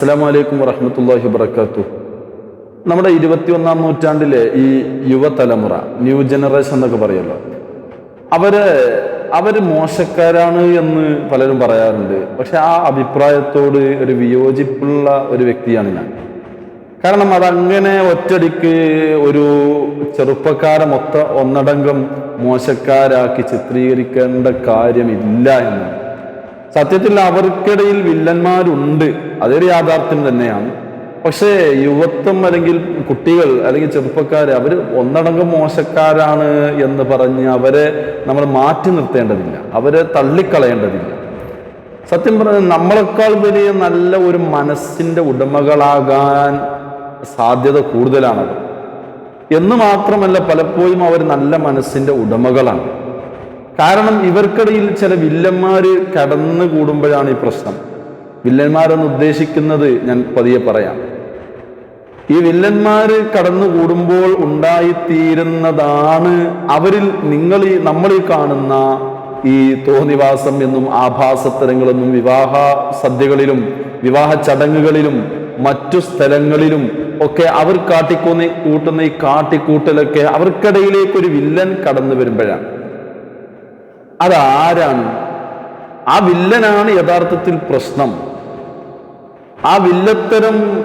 അസ്സാം വലൈക്കും വറഹമത്തല്ലാഹി വബർക്കാത്തു നമ്മുടെ ഇരുപത്തിയൊന്നാം നൂറ്റാണ്ടിലെ ഈ യുവതലമുറ ന്യൂ ജനറേഷൻ എന്നൊക്കെ പറയുമല്ലോ അവർ അവർ മോശക്കാരാണ് എന്ന് പലരും പറയാറുണ്ട്. പക്ഷെ ആ അഭിപ്രായത്തോട് ഒരു വിയോജിപ്പുള്ള ഒരു വ്യക്തിയാണ് ഞാൻ. കാരണം അതങ്ങനെ ഒറ്റടിക്ക് ഒരു ചെറുപ്പക്കാരെ മൊത്ത ഒന്നടങ്കം മോശക്കാരാക്കി ചിത്രീകരിക്കേണ്ട കാര്യമില്ല എന്നാണ് സത്യത്തിൽ അവർക്കിടയിൽ വില്ലന്മാരുണ്ട്. അതൊരു യാഥാർത്ഥ്യം തന്നെയാണ്. പക്ഷേ യുവത്വം അല്ലെങ്കിൽ കുട്ടികൾ അല്ലെങ്കിൽ ചെറുപ്പക്കാർ അവർ ഒന്നടങ്കം മോശക്കാരാണ് എന്ന് പറഞ്ഞ് അവരെ നമ്മൾ മാറ്റി നിർത്തേണ്ടതില്ല. അവരെ തള്ളിക്കളയേണ്ടതില്ല. സത്യം പറഞ്ഞാൽ നമ്മളെക്കാൾ വലിയ നല്ല ഒരു മനസ്സിന്റെ ഉടമകളാകാൻ സാധ്യത കൂടുതലാണത്. എന്ന് മാത്രമല്ല പലപ്പോഴും അവർ നല്ല മനസ്സിന്റെ ഉടമകളാണ്. കാരണം ഇവർക്കിടയിൽ ചില വില്ലന്മാര് കടന്നു കൂടുമ്പോഴാണ് ഈ പ്രശ്നം. വില്ലന്മാരെന്ന് ഉദ്ദേശിക്കുന്നത് ഞാൻ പതിയെ പറയാം. ഈ വില്ലന്മാര് കടന്നു കൂടുമ്പോൾ ഉണ്ടായിത്തീരുന്നതാണ് അവരിൽ നിങ്ങൾ ഈ നമ്മൾ ഈ കാണുന്ന ഈ തോന്നിവാസം എന്നും ആഭാസത്തരങ്ങളെന്നും വിവാഹ സദ്യകളിലും വിവാഹ ചടങ്ങുകളിലും മറ്റു സ്ഥലങ്ങളിലും ഒക്കെ അവർ കാട്ടിക്കൂന്നി കൂട്ടുന്ന ഈ കാട്ടിക്കൂട്ടലൊക്കെ അവർക്കിടയിലേക്ക് ഒരു വില്ലൻ കടന്നു വരുമ്പോഴാണ്. അതാരാണ്? ആ വില്ലനാണ് യഥാർത്ഥത്തിൽ പ്രശ്നം. ആ വില്ലത്തരം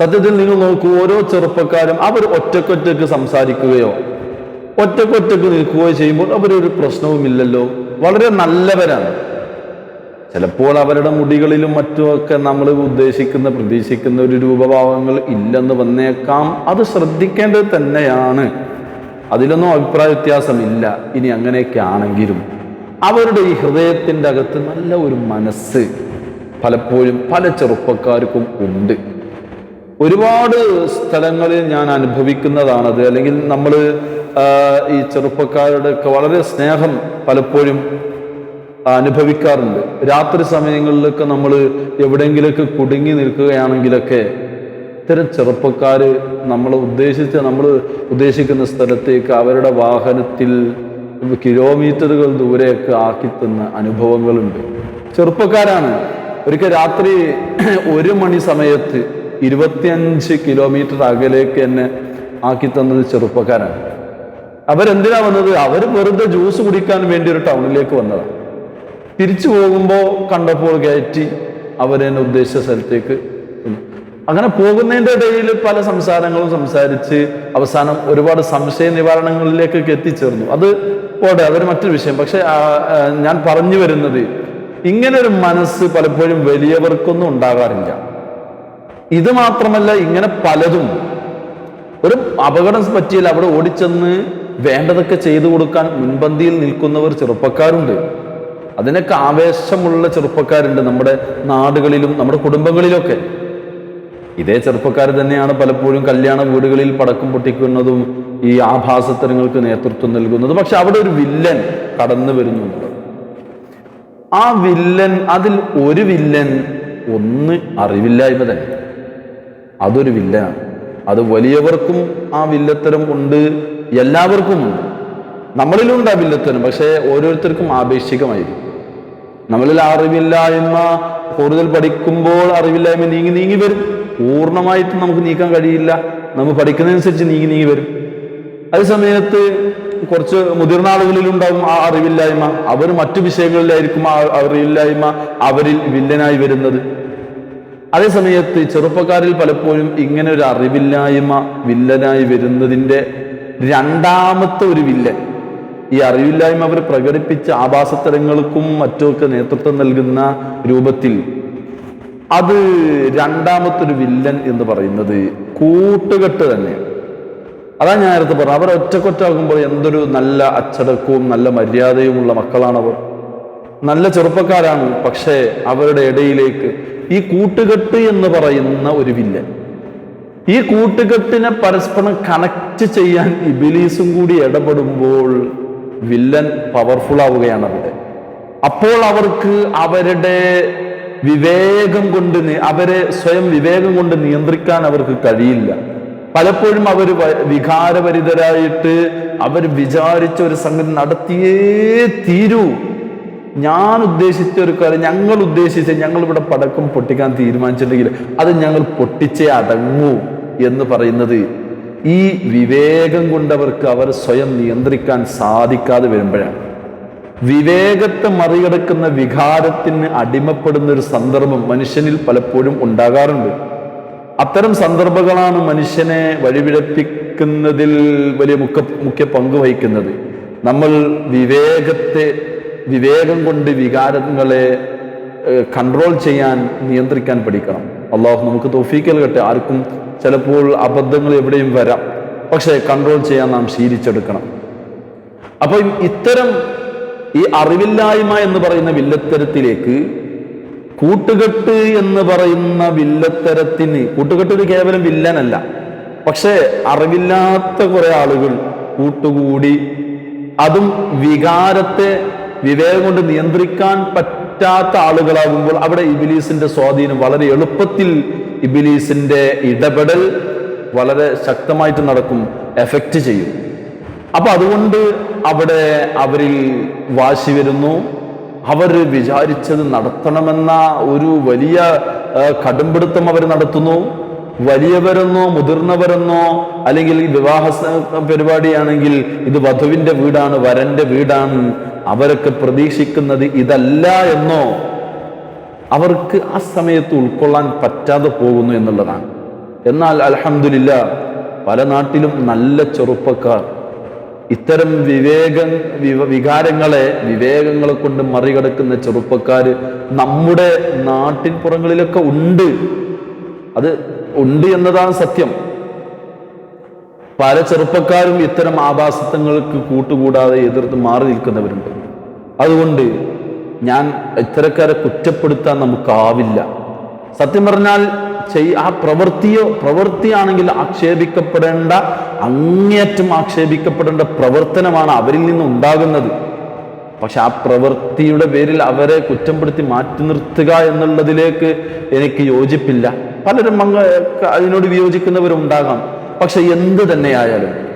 സത്യത്തിൽ നിങ്ങൾ നോക്കൂ ഓരോ ചെറുപ്പക്കാരും അവർ ഒറ്റക്കൊറ്റക്ക് സംസാരിക്കുകയോ ഒറ്റക്കൊറ്റക്ക് നിൽക്കുകയോ ചെയ്യുമ്പോൾ അവരൊരു പ്രശ്നവുമില്ലല്ലോ. വളരെ നല്ലവരാണ്. ചിലപ്പോൾ അവരുടെ മുടികളിലും മറ്റുമൊക്കെ നമ്മൾ ഉദ്ദേശിക്കുന്ന പ്രതീക്ഷിക്കുന്ന ഒരു രൂപഭാവങ്ങൾ ഇല്ലെന്ന് വന്നേക്കാം. അത് ശ്രദ്ധിക്കേണ്ടത് തന്നെയാണ്. അതിലൊന്നും അഭിപ്രായ വ്യത്യാസമില്ല. ഇനി അങ്ങനെയൊക്കെ ആണെങ്കിലും അവരുടെ ഈ ഹൃദയത്തിന്റെ അകത്ത് നല്ല ഒരു മനസ്സ് പലപ്പോഴും പല ചെറുപ്പക്കാർക്കും ഉണ്ട്. ഒരുപാട് സ്ഥലങ്ങളിൽ ഞാൻ അനുഭവിക്കുന്നതാണത്. അല്ലെങ്കിൽ നമ്മൾ ഈ ചെറുപ്പക്കാരുടെ ഒക്കെ വളരെ സ്നേഹം പലപ്പോഴും അനുഭവിക്കാറുണ്ട്. രാത്രി സമയങ്ങളിലൊക്കെ നമ്മൾ എവിടെയെങ്കിലൊക്കെ കുടുങ്ങി നിൽക്കുകയാണെങ്കിലൊക്കെ ഇത്തരം ചെറുപ്പക്കാർ നമ്മൾ ഉദ്ദേശിച്ച നമ്മൾ ഉദ്ദേശിക്കുന്ന സ്ഥലത്തേക്ക് അവരുടെ വാഹനത്തിൽ കിലോമീറ്ററുകൾ ദൂരെയൊക്കെ ആക്കിത്തുന്ന അനുഭവങ്ങളുണ്ട്. ചെറുപ്പക്കാരാണ്. ഒരിക്കൽ രാത്രി ഒരു മണി സമയത്ത് ഇരുപത്തിയഞ്ച് കിലോമീറ്റർ അകലേക്ക് എന്നെ ആക്കി തന്നത് ചെറുപ്പക്കാരാണ്. അവരെന്തിനാ വന്നത്? അവർ വെറുതെ ജ്യൂസ് കുടിക്കാൻ വേണ്ടി ഒരു ടൗണിലേക്ക് വന്നതാണ്. തിരിച്ചു പോകുമ്പോൾ കണ്ടപ്പോൾ കയറ്റി അവരെന്നെ ഉദ്ദേശിച്ച സ്ഥലത്തേക്ക്. അങ്ങനെ പോകുന്നതിന്റെ ഇടയിൽ പല സംസാരങ്ങളും സംസാരിച്ച് അവസാനം ഒരുപാട് സംശയ നിവാരണങ്ങളിലേക്കൊക്കെ എത്തിച്ചേർന്നു. അത് പോട്ടെ അതൊരു മറ്റൊരു വിഷയം. പക്ഷെ ഞാൻ പറഞ്ഞു വരുന്നത് ഇങ്ങനെ ഒരു മനസ്സ് പലപ്പോഴും വലിയവർക്കൊന്നും ഉണ്ടാകാറില്ല. ഇത് മാത്രമല്ല ഇങ്ങനെ പലതും ഒരു അപകടം പറ്റിയാൽ അവിടെ ഓടിച്ചെന്ന് വേണ്ടതൊക്കെ ചെയ്തു കൊടുക്കാൻ മുൻപന്തിയിൽ നിൽക്കുന്നവർ ചെറുപ്പക്കാരുണ്ട്. അതിനൊക്കെ ആവേശമുള്ള ചെറുപ്പക്കാരുണ്ട് നമ്മുടെ നാടുകളിലും നമ്മുടെ കുടുംബങ്ങളിലൊക്കെ. ഇതേ ചെറുപ്പക്കാർ തന്നെയാണ് പലപ്പോഴും കല്യാണ വീടുകളിൽ പടക്കം പൊട്ടിക്കുന്നതും ഈ ആഭാസത്തരങ്ങൾക്ക് നേതൃത്വം നൽകുന്നതും. പക്ഷെ അവിടെ ഒരു വില്ലൻ കടന്നു വരുന്നുണ്ട്. ആ വില്ലൻ അതിൽ ഒരു വില്ലൻ ഒന്ന് അറിവില്ലായ്മ തന്നെ. അതൊരു വില്ലനാണ്. അത് വലിയവർക്കും ആ വില്ലത്തരം ഉണ്ട് എല്ലാവർക്കും ഉണ്ട് നമ്മളിലുണ്ട് ആ വില്ലത്തരം പക്ഷേ ഓരോരുത്തർക്കും ആപേക്ഷികമായിരിക്കും. നമ്മളിൽ അറിവില്ലായ്മ കൂടുതൽ പഠിക്കുമ്പോൾ അറിവില്ലായ്മ നീങ്ങി നീങ്ങി വരും. പൂർണമായിട്ടും നമുക്ക് നീക്കാൻ കഴിയില്ല. നമ്മൾ പഠിക്കുന്നതനുസരിച്ച് നീങ്ങി നീങ്ങി വരും. അതേ സമയത്ത് കുറച്ച് മുതിർന്ന ആളുകളിലുണ്ടാവും ആ അറിവില്ലായ്മ. അവർ മറ്റു വിഷയങ്ങളിലായിരിക്കും ആ അറിവില്ലായ്മ അവരിൽ വില്ലനായി വരുന്നത്. അതേ സമയത്ത് ചെറുപ്പക്കാരിൽ പലപ്പോഴും ഇങ്ങനെ ഒരു അറിവില്ലായ്മ വില്ലനായി വരുന്നതിന്റെ രണ്ടാമത്തെ ഒരു വില്ലൻ. ഈ അറിവില്ലായ്മ അവർ പ്രകടിപ്പിച്ച ആഭാസത്തരങ്ങൾക്കും മറ്റുമൊക്കെ നേതൃത്വം നൽകുന്ന രൂപത്തിൽ അത് രണ്ടാമത്തെ ഒരു വില്ലൻ എന്ന് പറയുന്നത് കൂട്ടുകെട്ട് തന്നെയാണ് അതാ ഞാൻ നേരത്തെ പറഞ്ഞു അവർ ഒറ്റക്കൊറ്റാകുമ്പോൾ എന്തൊരു നല്ല അച്ചടക്കവും നല്ല മര്യാദയുമുള്ള മക്കളാണവർ. നല്ല ചെറുപ്പക്കാരാണ് പക്ഷേ അവരുടെ ഇടയിലേക്ക് ഈ കൂട്ടുകെട്ട് എന്ന് പറയുന്ന ഒരു വില്ലൻ. ഈ കൂട്ടുകെട്ടിനെ പരസ്പരം കണക്ട് ചെയ്യാൻ ഇബിലീസും കൂടി ഇടപെടുമ്പോൾ വില്ലൻ പവർഫുൾ ആവുകയാണ് അവിടെ. അപ്പോൾ അവർക്ക് അവരുടെ വിവേകം കൊണ്ട് അവരെ സ്വയം വിവേകം കൊണ്ട് നിയന്ത്രിക്കാൻ അവർക്ക് കഴിയില്ല. പലപ്പോഴും അവർ വികാരഭരിതരായിട്ട് അവർ വിചാരിച്ച ഒരു സംഗതി നടത്തിയേ തീരൂ. ഞാൻ ഉദ്ദേശിച്ച ഒരു കാര്യം ഞങ്ങൾ ഉദ്ദേശിച്ച ഞങ്ങൾ ഇവിടെ പടക്കം പൊട്ടിക്കാൻ തീരുമാനിച്ചിട്ടുണ്ടെങ്കിൽ അത് ഞങ്ങൾ പൊട്ടിച്ചേ അടങ്ങൂ എന്ന് പറയുന്നത് ഈ വിവേകം കൊണ്ടവർക്ക് അവർ സ്വയം നിയന്ത്രിക്കാൻ സാധിക്കാതെ വരുമ്പോഴാണ്. വിവേകത്തെ മറികടക്കുന്ന വികാരത്തിന് അടിമപ്പെടുന്ന ഒരു സന്ദർഭം മനുഷ്യനിൽ പലപ്പോഴും ഉണ്ടാകാറുണ്ട്. അത്തരം സന്ദർഭങ്ങളാണ് മനുഷ്യനെ വഴിപിഴപ്പിക്കുന്നതിൽ വലിയ മുഖ്യ മുഖ്യ പങ്ക് വഹിക്കുന്നത്. നമ്മൾ വിവേകത്തെ വിവേകം കൊണ്ട് വികാരങ്ങളെ കൺട്രോൾ ചെയ്യാൻ നിയന്ത്രിക്കാൻ പഠിക്കണം. അള്ളാഹു നമുക്ക് തോഫീക്കൽ കട്ടെ ആർക്കും ചിലപ്പോൾ അബദ്ധങ്ങൾ എവിടെയും വരാം. പക്ഷേ കൺട്രോൾ ചെയ്യാൻ നാം ശീലിച്ചെടുക്കണം. അപ്പം ഇത്തരം ഈ അറിവില്ലായ്മ എന്ന് പറയുന്ന വില്ലത്തരത്തിലേക്ക് കൂട്ടുകെട്ട് എന്ന് പറയുന്ന വില്ലത്തരത്തിന് കൂട്ടുകെട്ട് ഒരു കേവലം വില്ലനല്ല പക്ഷേ അറിവില്ലാത്ത കുറെ ആളുകൾ കൂട്ടുകൂടി അതും വികാരത്തെ വിവേകം കൊണ്ട് നിയന്ത്രിക്കാൻ പറ്റാത്ത ആളുകളാകുമ്പോൾ അവിടെ ഇബിലീസിന്റെ സ്വാധീനം വളരെ എളുപ്പത്തിൽ ഇബിലീസിന്റെ ഇടപെടൽ വളരെ ശക്തമായിട്ട് നടക്കും എഫക്റ്റ് ചെയ്യും. അപ്പൊ അതുകൊണ്ട് അവിടെ അവരിൽ വാശി വരുന്നു. അവർ വിചാരിച്ചത് നടത്തണമെന്ന ഒരു വലിയ കടുംപിടുത്തം അവർ നടത്തുന്നു. വലിയവരെന്നോ മുതിർന്നവരെന്നോ അല്ലെങ്കിൽ ഈ വിവാഹ പരിപാടിയാണെങ്കിൽ ഇത് വധുവിന്റെ വീടാണ് വരന്റെ വീടാണ് അവരൊക്കെ പ്രതീക്ഷിക്കുന്നത് ഇതല്ല എന്നോ അവർക്ക് ആ സമയത്ത് ഉൾക്കൊള്ളാൻ പറ്റാതെ പോകുന്നു എന്നുള്ളതാണ്. എന്നാൽ അലഹമില്ല പല നാട്ടിലും നല്ല ചെറുപ്പക്കാർ ഇത്തരം വിവേക വികാരങ്ങളെ വിവേകങ്ങളെ കൊണ്ട് മറികടക്കുന്ന ചെറുപ്പക്കാർ നമ്മുടെ നാട്ടിൻ പുറങ്ങളിലൊക്കെ ഉണ്ട്. അത് ഉണ്ട് എന്നതാണ് സത്യം. പല ചെറുപ്പക്കാരും ഇത്തരം ആഭാസത്വങ്ങൾക്ക് കൂട്ടുകൂടാതെ എതിർത്ത് മാറി നിൽക്കുന്നവരുണ്ട്. അതുകൊണ്ട് ഞാൻ ഇത്തരക്കാരെ കുറ്റപ്പെടുത്താൻ നമുക്കാവില്ല. സത്യം പറഞ്ഞാൽ ചെയ് ആ പ്രവൃത്തിയോ പ്രവൃത്തിയാണെങ്കിൽ ആക്ഷേപിക്കപ്പെടേണ്ട അങ്ങേയറ്റം ആക്ഷേപിക്കപ്പെടേണ്ട പ്രവർത്തനമാണ് അവരിൽ നിന്ന് ഉണ്ടാകുന്നത്. പക്ഷെ ആ പ്രവൃത്തിയുടെ പേരിൽ അവരെ കുറ്റപ്പെടുത്തി മാറ്റി നിർത്തുക എന്നുള്ളതിലേക്ക് എനിക്ക് യോജിപ്പില്ല. പലരും അങ്ങ് അതിനോട് വിയോജിക്കുന്നവരുണ്ടാകാം. പക്ഷെ എന്ത് തന്നെയായാലും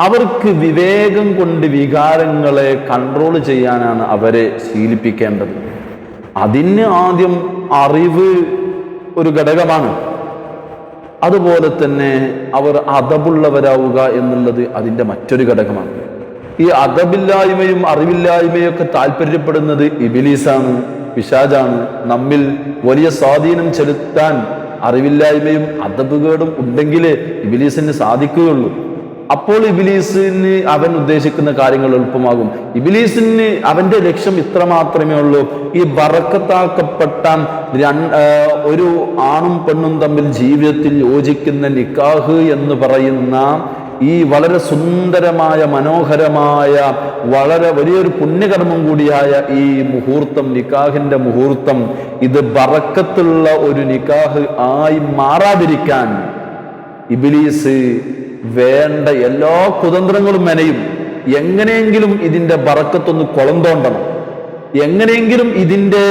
അവർക്ക് വിവേകം കൊണ്ട് വികാരങ്ങളെ കൺട്രോൾ ചെയ്യാനാണ് അവരെ ശീലിപ്പിക്കേണ്ടത്. അതിന് ആദ്യം അറിവ് ഒരു ഘടകമാണ്. അതുപോലെ തന്നെ അവർ അതബുള്ളവരാവുക എന്നുള്ളത് അതിന്റെ മറ്റൊരു ഘടകമാണ്. ഈ അതബില്ലായ്മയും അറിവില്ലായ്മയും ഒക്കെ താല്പര്യപ്പെടുന്നത് ഇബിലീസാണ് പിശാജാണ്. നമ്മിൽ വലിയ സ്വാധീനം ചെലുത്താൻ അറിവില്ലായ്മയും അതബുകേടും ഉണ്ടെങ്കിലേ ഇബിലീസിന് സാധിക്കുകയുള്ളൂ. അപ്പോൾ ഇബിലീസിന് അവൻ ഉദ്ദേശിക്കുന്ന കാര്യങ്ങൾ എളുപ്പമാകും. ഇബിലീസിന് അവന്റെ ലക്ഷ്യം ഇത്ര മാത്രമേ ഉള്ളൂ. ഈ ബറക്കത്താക്കപ്പെട്ട ഒരു ആണും പെണ്ണും തമ്മിൽ ജീവിതത്തിൽ യോജിക്കുന്ന നിക്കാഹ് എന്ന് പറയുന്ന ഈ വളരെ സുന്ദരമായ മനോഹരമായ വളരെ വലിയൊരു പുണ്യകർമ്മം കൂടിയായ ഈ മുഹൂർത്തം നിക്കാഹിന്റെ മുഹൂർത്തം ഇത് ബറക്കത്തുള്ള ഒരു നിക്കാഹ് ആയി മാറാതിരിക്കാൻ ഇബിലീസ് വേണ്ട എല്ലാ കുതന്ത്രങ്ങളും മെനയും. എങ്ങനെയെങ്കിലും ഇതിന്റെ ബറക്കത്തൊന്ന് കുളം തോണ്ടണം എങ്ങനെയെങ്കിലും ഇതിന്റെ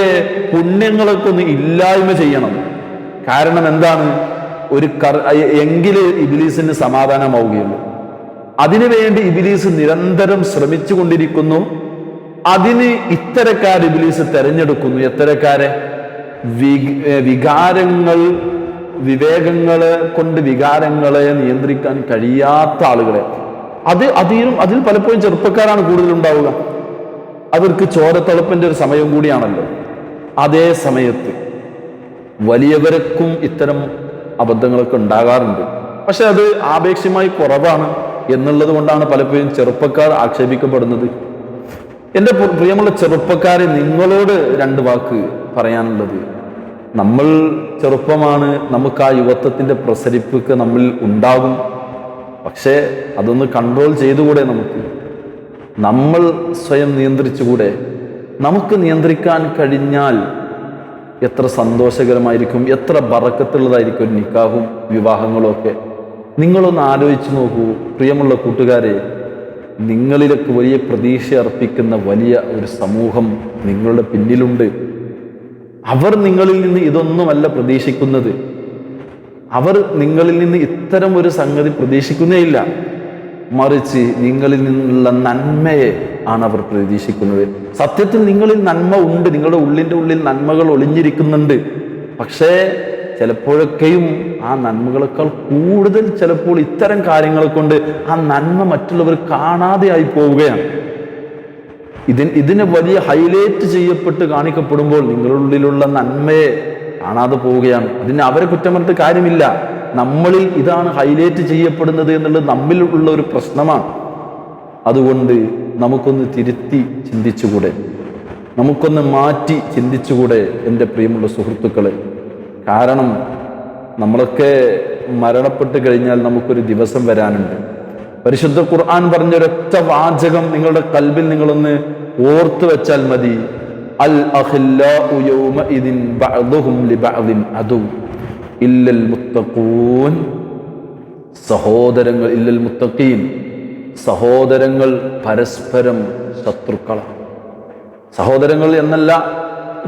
പുണ്യങ്ങളൊക്കെ ഒന്ന് ഇല്ലായ്മ ചെയ്യണം. കാരണം എന്താണ്? ഒരു കർ എങ്കിൽ ഇബിലീസിന് സമാധാനമാവുകയുള്ളൂ. അതിനുവേണ്ടി ഇബിലീസ് നിരന്തരം ശ്രമിച്ചു കൊണ്ടിരിക്കുന്നു അതിന് ഇത്തരക്കാർ ഇബിലീസ് തെരഞ്ഞെടുക്കുന്നു. എത്തരക്കാരെ? വികാരങ്ങൾ വിവേകങ്ങളെ കൊണ്ട് വികാരങ്ങളെ നിയന്ത്രിക്കാൻ കഴിയാത്ത ആളുകളെ. അത് അതിലും അതിൽ പലപ്പോഴും ചെറുപ്പക്കാരാണ് കൂടുതൽ ഉണ്ടാവുക. അവർക്ക് ചോരത്തളപ്പിന്റെ ഒരു സമയം കൂടിയാണല്ലോ. അതേ സമയത്ത് വലിയവർക്കും ഇത്തരം അബദ്ധങ്ങളൊക്കെ ഉണ്ടാകാറുണ്ട്. പക്ഷെ അത് ആപേക്ഷികമായി കുറവാണ് എന്നുള്ളത് കൊണ്ടാണ് പലപ്പോഴും ചെറുപ്പക്കാർ ആക്ഷേപിക്കപ്പെടുന്നത്. എന്റെ പ്രിയമുള്ള ചെറുപ്പക്കാരെ നിങ്ങളോട് രണ്ട് വാക്ക് പറയാനുള്ളത്. നമ്മൾ ചെറുപ്പമാണ് നമുക്ക് ആ യുവത്വത്തിന്റെ പ്രസരിപ്പൊക്കെ നമ്മിൽ ഉണ്ടാകും. പക്ഷേ അതൊന്ന് കൺട്രോൾ ചെയ്തുകൂടെ നമുക്ക്? നമ്മൾ സ്വയം നിയന്ത്രിച്ചുകൂടെ? നമുക്ക് നിയന്ത്രിക്കാൻ കഴിഞ്ഞാൽ എത്ര സന്തോഷകരമായിരിക്കും എത്ര ബറക്കത്തുള്ളതായിരിക്കും നിക്കാഹും വിവാഹങ്ങളും ഒക്കെ നിങ്ങളൊന്ന് ആലോചിച്ച് നോക്കൂ പ്രിയമുള്ള കൂട്ടുകാരെ. നിങ്ങളിലൊക്കെ വലിയ പ്രതീക്ഷ അർപ്പിക്കുന്ന വലിയ ഒരു സമൂഹം നിങ്ങളുടെ പിന്നിലുണ്ട്. അവർ നിങ്ങളിൽ നിന്ന് ഇതൊന്നുമല്ല പ്രതീക്ഷിക്കുന്നത്. അവർ നിങ്ങളിൽ നിന്ന് ഇത്തരം ഒരു സംഗതി പ്രതീക്ഷിക്കുന്നേയില്ല മറിച്ച് നിങ്ങളിൽ നിന്നുള്ള നന്മയെ ആണ് അവർ പ്രതീക്ഷിക്കുന്നത്. സത്യത്തിൽ നിങ്ങളിൽ നന്മ ഉണ്ട്. നിങ്ങളുടെ ഉള്ളിന്റെ ഉള്ളിൽ നന്മകൾ ഒളിഞ്ഞിരിക്കുന്നുണ്ട്. പക്ഷേ ചിലപ്പോഴൊക്കെയും ആ നന്മകളെക്കാൾ കൂടുതൽ ചിലപ്പോൾ ഇത്തരം കാര്യങ്ങളെ കൊണ്ട് ആ നന്മ മറ്റുള്ളവർ കാണാതെ ആയി പോവുകയാണ്. ഇതിന് ഇതിനെ വലിയ ഹൈലൈറ്റ് ചെയ്യപ്പെട്ട് കാണിക്കപ്പെടുമ്പോൾ നിങ്ങളുടെ ഉള്ളിലുള്ള നന്മയെ കാണാതെ പോവുകയാണ്. അതിന് അവരെ കുറ്റം കാര്യമില്ല. നമ്മളിൽ ഇതാണ് ഹൈലൈറ്റ് ചെയ്യപ്പെടുന്നത് എന്നുള്ളത് നമ്മിൽ ഉള്ള ഒരു പ്രശ്നമാണ്. അതുകൊണ്ട് നമുക്കൊന്ന് തിരുത്തി ചിന്തിച്ചുകൂടെ? നമുക്കൊന്ന് മാറ്റി ചിന്തിച്ചുകൂടെ എന്റെ പ്രിയമുള്ള സുഹൃത്തുക്കളെ? കാരണം നമ്മളൊക്കെ മരണപ്പെട്ട് കഴിഞ്ഞാൽ നമുക്കൊരു ദിവസം വരാനുണ്ട്. പരിശുദ്ധ ഖുർആൻ പറഞ്ഞൊരൊറ്റ വാചകം നിങ്ങളുടെ കൽബിൽ നിങ്ങളൊന്ന് ഓർത്തു വെച്ചാൽ മതി. അൽ ഇല്ലൽ മുത്തഖൂൻ. സഹോദരങ്ങൾ ഇല്ലൽ മുത്തഖീൻ. സഹോദരങ്ങൾ പരസ്പരം ശത്രുക്കളാണ്. സഹോദരങ്ങൾ എന്നല്ല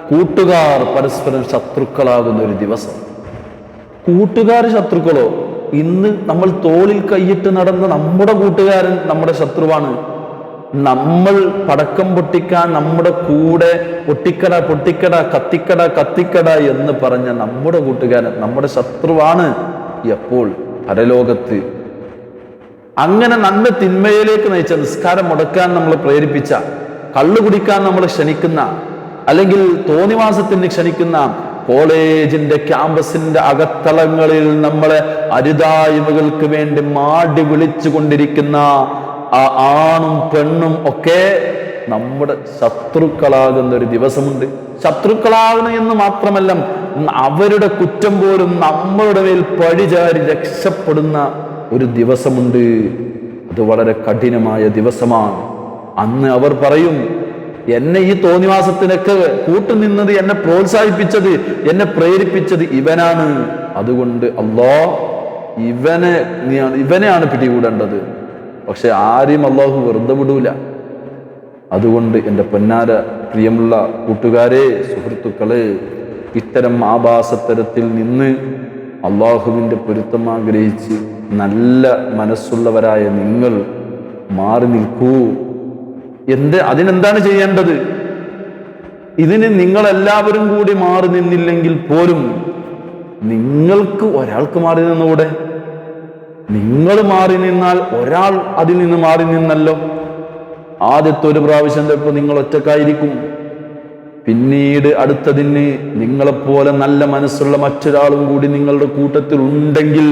കൂട്ടുകാർ പരസ്പരം ശത്രുക്കളാകുന്ന ഒരു ദിവസം. കൂട്ടുകാർ ശത്രുക്കളോ? ഇന്ന് നമ്മൾ തോളിൽ കൈയിട്ട് നടന്ന നമ്മുടെ കൂട്ടുകാരൻ നമ്മുടെ ശത്രുവാണ്. നമ്മൾ പടക്കം പൊട്ടിക്കാൻ നമ്മുടെ കൂടെ പൊട്ടിക്കട പൊട്ടിക്കട കത്തിക്കട കത്തിക്കട എന്ന് പറഞ്ഞ നമ്മുടെ കൂട്ടുകാരൻ നമ്മുടെ ശത്രുവാണ് എപ്പോൾ? പരലോകത്ത്. അങ്ങനെ നന്മ തിന്മയിലേക്ക് നയിച്ച നിസ്കാരം മുടക്കാൻ നമ്മൾ പ്രേരിപ്പിച്ച കള്ളു കുടിക്കാൻ നമ്മളെ ക്ഷണിക്കുന്ന അല്ലെങ്കിൽ തോന്നിവാസത്തിന് ക്ഷണിക്കുന്ന കോളേജിന്റെ ക്യാമ്പസിന്റെ അകത്തളങ്ങളിൽ നമ്മളെ അരുതായ്മകൾക്ക് വേണ്ടി മാടി വിളിച്ചു കൊണ്ടിരിക്കുന്ന ആ ആണും പെണ്ണും ഒക്കെ നമ്മുടെ ശത്രുക്കളാകുന്ന ഒരു ദിവസമുണ്ട്. ശത്രുക്കളാകണം എന്ന് മാത്രമല്ല അവരുടെ കുറ്റം പോലും നമ്മളുടെ മേൽ പഴിചാരി രക്ഷപ്പെടുന്ന ഒരു ദിവസമുണ്ട്. അത് വളരെ കഠിനമായ ദിവസമാണ്. അന്ന് അവർ പറയും എന്നെ ഈ തോന്നിവാസത്തിനൊക്കെ കൂട്ടുനിന്നത് എന്നെ പ്രോത്സാഹിപ്പിച്ചത് എന്നെ പ്രേരിപ്പിച്ചത് ഇവനാണ്. അതുകൊണ്ട് അല്ലോ ഇവനെ ഇവനെയാണ് പിടികൂടേണ്ടത്. പക്ഷെ ആരെയും അള്ളാഹു വെറുതെ വിടൂല. അതുകൊണ്ട് എന്റെ പൊന്നാര പ്രിയമുള്ള കൂട്ടുകാരെ സുഹൃത്തുക്കളെ ഇത്തരം ആഭാസത്തരത്തിൽ നിന്ന് അള്ളാഹുവിന്റെ പൊരുത്തം ആഗ്രഹിച്ച് നല്ല മനസ്സുള്ളവരായ നിങ്ങൾ മാറി നിൽക്കൂ. എന്ത് അതിനെന്താണ് ചെയ്യേണ്ടത്? ഇതിന് നിങ്ങളെല്ലാവരും കൂടി മാറി നിന്നില്ലെങ്കിൽ പോലും നിങ്ങൾക്ക് ഒരാൾക്ക് മാറി നിന്നുകൂടെ നിങ്ങൾ മാറി നിന്നാൽ ഒരാൾ അതിൽ നിന്ന് മാറി നിന്നല്ലോ. ആദ്യത്തെ ഒരു പ്രാവശ്യം ചിലപ്പോൾ നിങ്ങൾ ഒറ്റക്കായിരിക്കും പിന്നീട് അടുത്തതിന് നിങ്ങളെപ്പോലെ നല്ല മനസ്സുള്ള മറ്റൊരാളും കൂടി നിങ്ങളുടെ കൂട്ടത്തിൽ ഉണ്ടെങ്കിൽ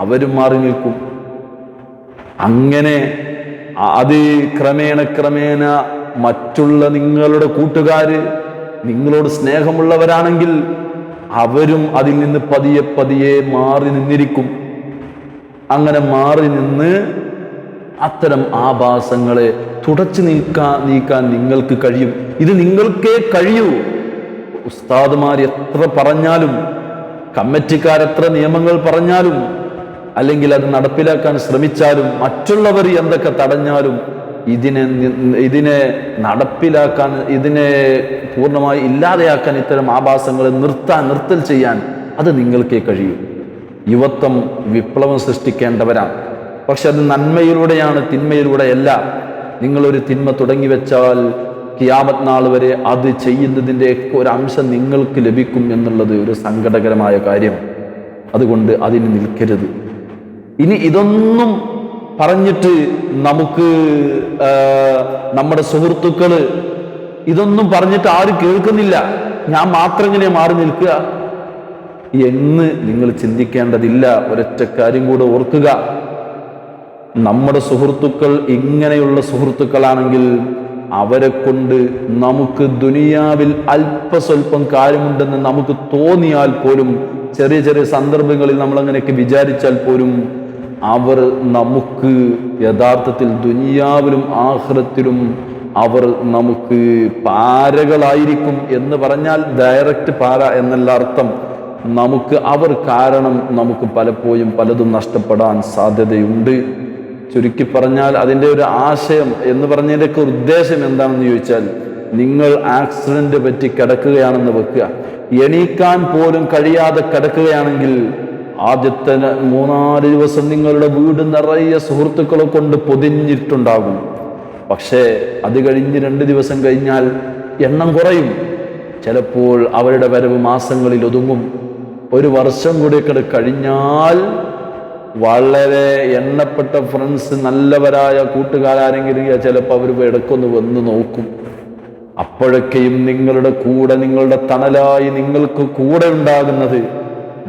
അവരും മാറി നിൽക്കും. അങ്ങനെ അത് ക്രമേണ ക്രമേണ മറ്റുള്ള നിങ്ങളുടെ കൂട്ടുകാര് നിങ്ങളോട് സ്നേഹമുള്ളവരാണെങ്കിൽ അവരും അതിൽ നിന്ന് പതിയെ പതിയെ മാറി നിന്നിരിക്കും. അങ്ങനെ മാറി നിന്ന് അത്തരം ആഭാസങ്ങളെ തുടച്ചു നീക്കാൻ നീക്കാൻ നിങ്ങൾക്ക് കഴിയും. ഇത് നിങ്ങൾക്കേ കഴിയൂ. ഉസ്താദ്മാർ എത്ര പറഞ്ഞാലും കമ്മിറ്റിക്കാരെത്ര നിയമങ്ങൾ പറഞ്ഞാലും അല്ലെങ്കിൽ അത് നടപ്പിലാക്കാൻ ശ്രമിച്ചാലും മറ്റുള്ളവർ എന്തൊക്കെ തടഞ്ഞാലും ഇതിനെ ഇതിനെ നടപ്പിലാക്കാൻ ഇതിനെ പൂർണമായി ഇല്ലാതെയാക്കാൻ ഇത്തരം ആഭാസങ്ങളെ നിർത്താൻ നിർത്തൽ ചെയ്യാൻ അത് നിങ്ങൾക്കേ കഴിയൂ. യുവത്വം വിപ്ലവം സൃഷ്ടിക്കേണ്ടവരാണ്. പക്ഷെ അത് നന്മയിലൂടെയാണ് തിന്മയിലൂടെയല്ല നിങ്ങളൊരു തിന്മ തുടങ്ങി വെച്ചാൽ കിയാമത് നാൾ വരെ അത് ചെയ്യുന്നതിന്റെ ഒക്കെ ഒരു അംശം നിങ്ങൾക്ക് ലഭിക്കും എന്നുള്ളത് ഒരു സങ്കടകരമായ കാര്യം. അതുകൊണ്ട് അതിന് നിൽക്കരുത്. ഇനി ഇതൊന്നും പറഞ്ഞിട്ട് നമുക്ക് നമ്മുടെ സുഹൃത്തുക്കൾ ഇതൊന്നും പറഞ്ഞിട്ട് ആരും കേൾക്കുന്നില്ല. ഞാൻ മാത്രം ഇങ്ങനെ മാറി നിൽക്കുക. എന്ന് നിങ്ങൾ ചിന്തിക്കേണ്ടതില്ല. ഒരൊറ്റ കാര്യം കൂടെ ഓർക്കുക. നമ്മുടെ സുഹൃത്തുക്കൾ ഇങ്ങനെയുള്ള സുഹൃത്തുക്കളാണെങ്കിൽ അവരെ കൊണ്ട് നമുക്ക് ദുനിയാവിൽ അല്പസ്വല്പം കാര്യമുണ്ടെന്ന് നമുക്ക് തോന്നിയാൽ പോലും ചെറിയ ചെറിയ സന്ദർഭങ്ങളിൽ നമ്മൾ അങ്ങനെയൊക്കെ വിചാരിച്ചാൽ പോലും അവർ നമുക്ക് യഥാർത്ഥത്തിൽ ദുനിയാവിലും ആഹ്റത്തിലും അവർ നമുക്ക് പാരകളായിരിക്കും എന്ന് പറഞ്ഞാൽ ഡയറക്റ്റ് പാര എന്നല്ല അർത്ഥം. നമുക്ക് അവർ കാരണം നമുക്ക് പലപ്പോഴും പലതും നഷ്ടപ്പെടാൻ സാധ്യതയുണ്ട്. ചുരുക്കി പറഞ്ഞാൽ അതിന്റെ ഒരു ആശയം എന്ന് പറഞ്ഞതിന്റെയൊക്കെ ഉദ്ദേശം എന്താണെന്ന് ചോദിച്ചാൽ നിങ്ങൾ ആക്സിഡന്റ് പറ്റി കിടക്കുകയാണെന്ന് വെക്കുക. എണീക്കാൻ പോലും കഴിയാതെ കിടക്കുകയാണെങ്കിൽ ആദ്യത്തെ മൂന്നാൽ ദിവസം നിങ്ങളുടെ വീട് നിറയെ സുഹൃത്തുക്കളെ കൊണ്ട് പൊതിഞ്ഞിട്ടുണ്ടാകും. പക്ഷേ അത് കഴിഞ്ഞ് രണ്ട് ദിവസം കഴിഞ്ഞാൽ എണ്ണം കുറയും. ചിലപ്പോൾ അവരുടെ വരവ് മാസങ്ങളിൽ ഒതുങ്ങും. ഒരു വർഷം കൂടിയൊക്കെ കഴിഞ്ഞാൽ വളരെ എണ്ണപ്പെട്ട ഫ്രണ്ട്സ് നല്ലവരായ കൂട്ടുകാരാരെങ്കിലും ചിലപ്പോൾ അവർ ഇടക്കൊന്ന് വന്ന് നോക്കും. അപ്പോഴൊക്കെയും നിങ്ങളുടെ കൂടെ നിങ്ങളുടെ തണലായി നിങ്ങൾക്ക് കൂടെ ഉണ്ടാകുന്നത്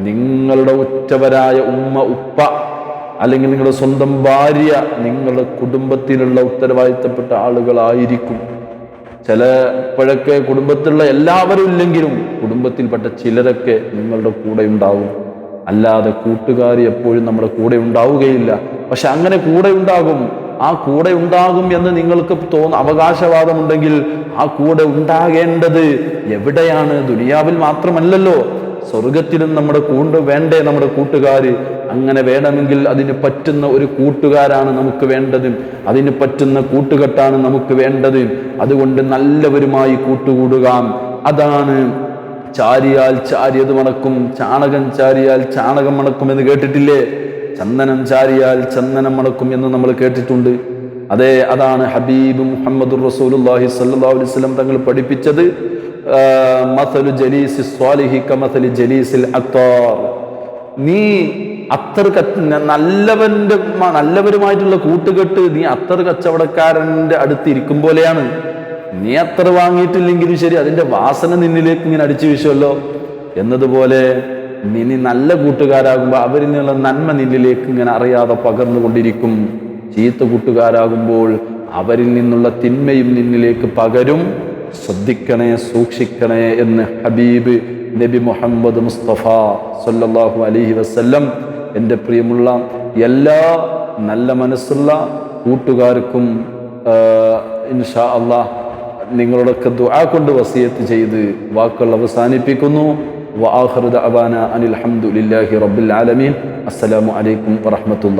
നിങ്ങളുടെ ഉറ്റവരായ ഉമ്മ ഉപ്പ അല്ലെങ്കിൽ നിങ്ങളുടെ സ്വന്തം ഭാര്യ നിങ്ങളുടെ കുടുംബത്തിനുള്ള ഉത്തരവാദിത്തപ്പെട്ട ആളുകളായിരിക്കും. ചിലപ്പോഴൊക്കെ കുടുംബത്തിലുള്ള എല്ലാവരും ഇല്ലെങ്കിലും കുടുംബത്തിൽപ്പെട്ട ചിലരൊക്കെ നിങ്ങളുടെ കൂടെ ഉണ്ടാവും. അല്ലാതെ കൂട്ടുകാർ എപ്പോഴും നമ്മുടെ കൂടെ ഉണ്ടാവുകയില്ല. പക്ഷെ അങ്ങനെ കൂടെ ഉണ്ടാകും. ആ കൂടെ ഉണ്ടാകും എന്ന് നിങ്ങൾക്ക് തോന്ന അവകാശവാദമുണ്ടെങ്കിൽ ആ കൂടെ ഉണ്ടാകേണ്ടത് എവിടെയാണ്? ദുനിയാവിൽ മാത്രമല്ലല്ലോ. സ്വർഗത്തിലും നമ്മുടെ കൂണ്ട് വേണ്ടേ നമ്മുടെ കൂട്ടുകാർ അങ്ങനെ വേണമെങ്കിൽ അതിന് പറ്റുന്ന ഒരു കൂട്ടുകാരാണ് നമുക്ക് വേണ്ടത്. അതിന് പറ്റുന്ന കൂട്ടുകെട്ടാണ് നമുക്ക് വേണ്ടത്. അതുകൊണ്ട് നല്ലവരുമായി കൂട്ടുകൂടുക. അതാണ് ചാരിയാൽ ചാരിയത് മണക്കും ചാണകം ചാരിയാൽ ചാണകം മണക്കും എന്ന് കേട്ടിട്ടില്ലേ? ചന്ദനം ചാരിയാൽ ചന്ദനം മണക്കും എന്ന് നമ്മൾ കേട്ടിട്ടുണ്ട്. അതെ അതാണ് ഹബീബ് മുഹമ്മദ് അള്ളാഹി അലൈഹി വസല്ലം തങ്ങൾ പഠിപ്പിച്ചത്. മസലു ജലീസി സ്വാലിഹി കമസലി ജലീസിൽ അത്താർ. നീ അത്തർ കച്ച നല്ലവന്റെ നല്ലവരുമായിട്ടുള്ള കൂട്ടുകെട്ട് നീ അത്തർ കച്ചവടക്കാരന്റെ അടുത്ത് ഇരിക്കും പോലെയാണ്. നീ അത്തർ വാങ്ങിയിട്ടില്ലെങ്കിലും ശരി അതിന്റെ വാസന നിന്നിലേക്ക് ഇങ്ങനെ അടിച്ചു വീശുമല്ലോ എന്നതുപോലെ നീ നല്ല കൂട്ടുകാരാകുമ്പോൾ അവരിൽ നിന്നുള്ള നന്മ നിന്നിലേക്ക് ഇങ്ങനെ അറിയാതെ പകർന്നുകൊണ്ടിരിക്കും. ചീത്ത കൂട്ടുകാരാകുമ്പോൾ അവരിൽ നിന്നുള്ള തിന്മയും നിന്നിലേക്ക് പകരും. ശ്രദ്ധിക്കണേ സൂക്ഷിക്കണേ എന്ന് ഹബീബ് നബി മുഹമ്മദ് മുസ്തഫ സല്ലല്ലാഹു അലഹി വസ്ല്ലം എന്റെ പ്രിയമുള്ള എല്ലാ നല്ല മനസ്സുള്ള കൂട്ടുകാർക്കും ഇൻഷാ അള്ളാഹ് നിങ്ങളോടൊക്കെ ദുആ കൊണ്ട് വസിയത്ത് ചെയ്ത് വാക്കുകൾ അവസാനിപ്പിക്കുന്നു. വാഹൃദ അബാന അനിൽ ഹംദുലില്ലാഹി റബ്ബിൽ ആലമീൻ. അസ്സലാമു അലൈക്കും വറഹ്മത്തുള്ളാഹി